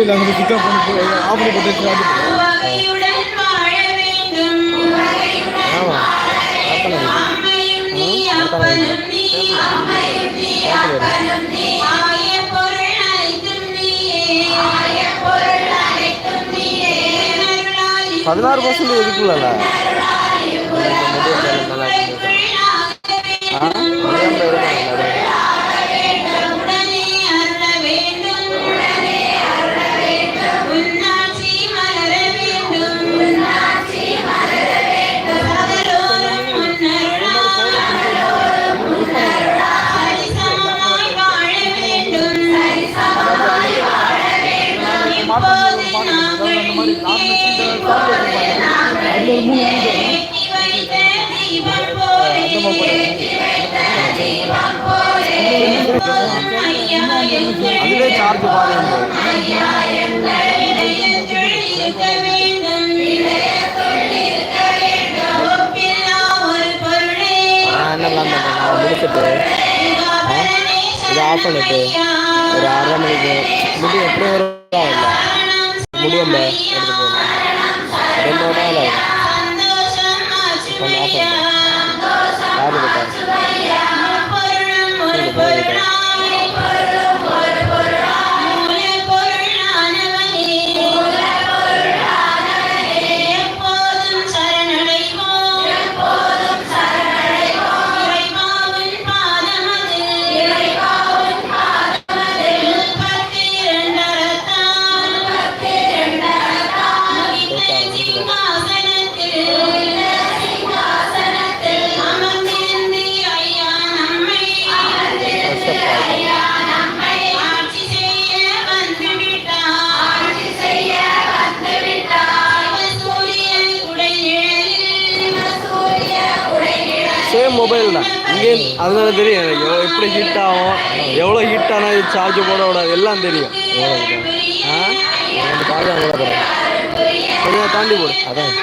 அங்கே சுவிட்ச் ஆஃப் பண்ணி ஆஃப் பண்ணி போட்டு சார்ஜ் உவகையுடன் வாழ அதுவே சார்ஜ் பாருங்க. முடிச்சுட்டு இதை ஆஃப் பண்ணிட்டு ஒரு அரை மணிக்கு முடி எப்படி வரும் இல்லை எடுத்து ரெண்டு ஆகும் ஆஃப் பண்ணு மொபைல் தான். இங்கே அதனால தெரியும் எனக்கு. எப்படி ஹீட் ஆகும் எவ்வளோ ஹீட் ஆனால் இது சார்ஜ் போட விடாது எல்லாம் தெரியும். ஆ? சார்ஜ் அங்கே கூட கொஞ்சம் தாண்டி போடு. அதான்.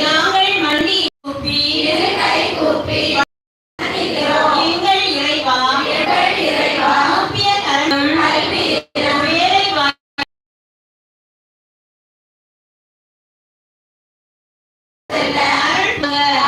நாங்கள் மண்டி கூப்பி எங்கள் இறைவா கூப்பிய கரம் வேலை வா- எல்லோரும்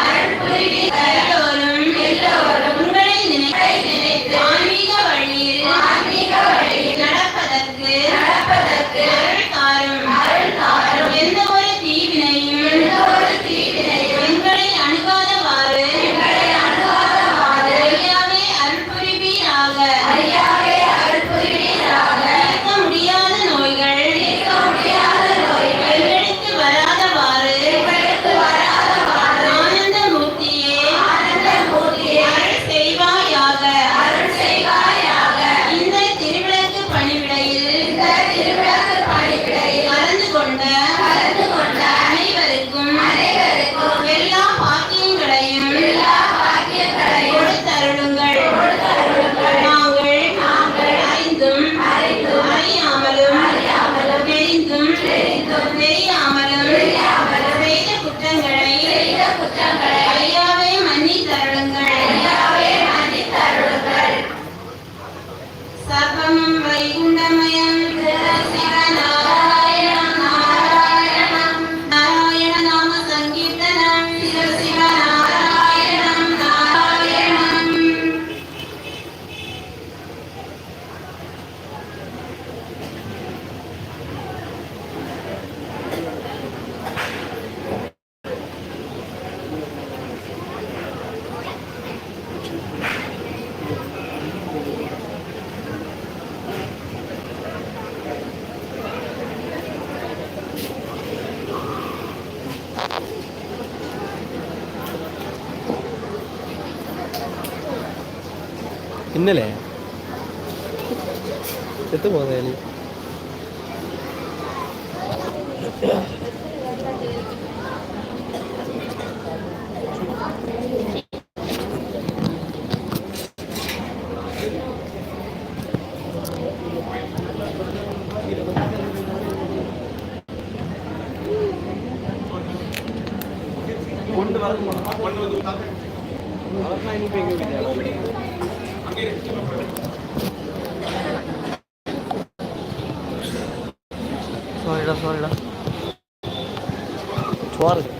പിന്നലെ എത്തു പോന്നതിന് കൊണ്ടുവരുന്നു കൊണ്ടുവരുന്നു সরিডা সরিডা সরি